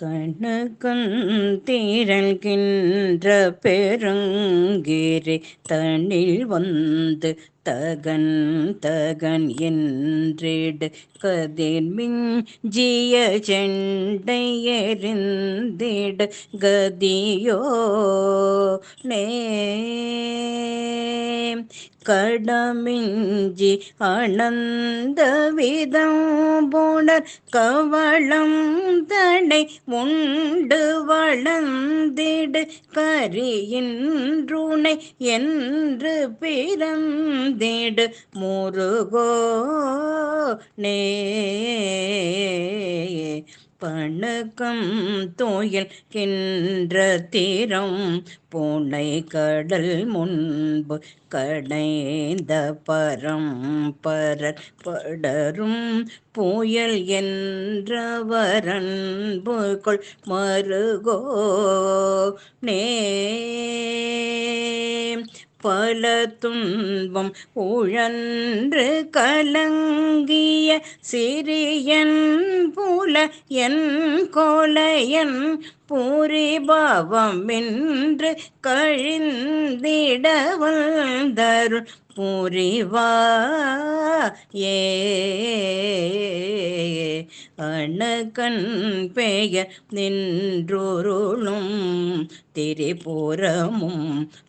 கணக்கன் தீரல்கின்ற பெருங்கிரி தனில் வந்து தகன் தகன் என்றிடு. கதிர்மின் ஜிய செண்டை எறிந்திடு கதியோ நே கடமிஞ்சி அனந்த விதம் புணர் கவளம் தடை உண்டு வளர்ந்திடு கரியின்றுனை என்று பிறந்திடு முருகோ நே பணக்கம் தோயில் கின்ற தீரம் பூனை கடல் முன்பு கடைந்த பரம் பரர் படரும் புயல் என்றவரன்புக்குள் மருகோ நே பல துன்பம் உழன்று கலங்கிய சிறியன் புல என் கோலையன் பூரிபாவம் என்று கழிந்திட வந்தருள். புரிவா ஏ அணகன் பெயர் நின்றொருளும் திரிபுரமும்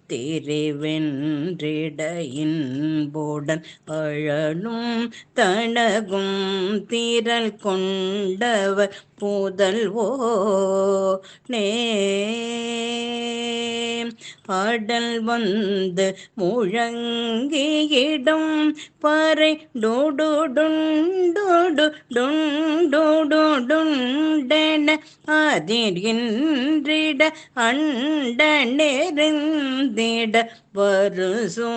திரிவென்றிடையின்போடன் அழலும் தனகும் திரள் கொண்டவர் புதல்வோ நே. பாடல் வந்து முழங்கியிடும் பறை டோடுடுண்டோடு டுண்டோடுடுண்டென அதிர்கின்றிட அண்ட நெருந்த நெருந்திட வருசூர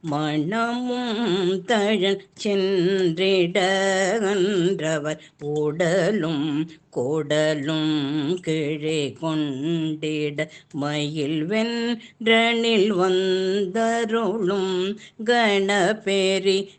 மனமும் தழல் சென்றிடன்றவர் உடலும் கோடலும் கிழே கொண்டிட மயில் வென்றனில் வந்தருளும் கணபெரியோனே.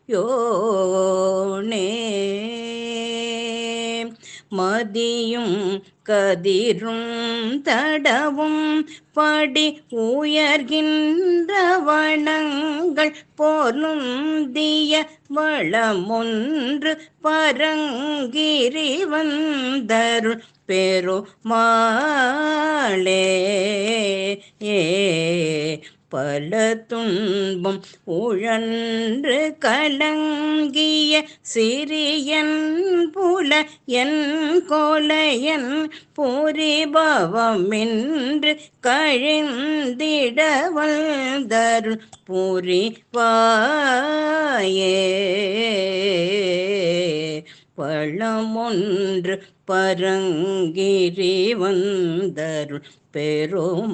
மதியும் கதிரும் தடவும் படி உயர்கின்ற வனங்கள் போலும் திய வளமொன்று பரங்கிரி வந்தருள் பெருமாளே. ஏ பல துன்பம் உழன்று கலங்கிய சிறியன் புல என் கோலையன் பூரிபவமின்று கழிந்திட வந்தருள் புரிவாயே பழமொன்று பரங்கிரி வந்தருள் பெருமாளே.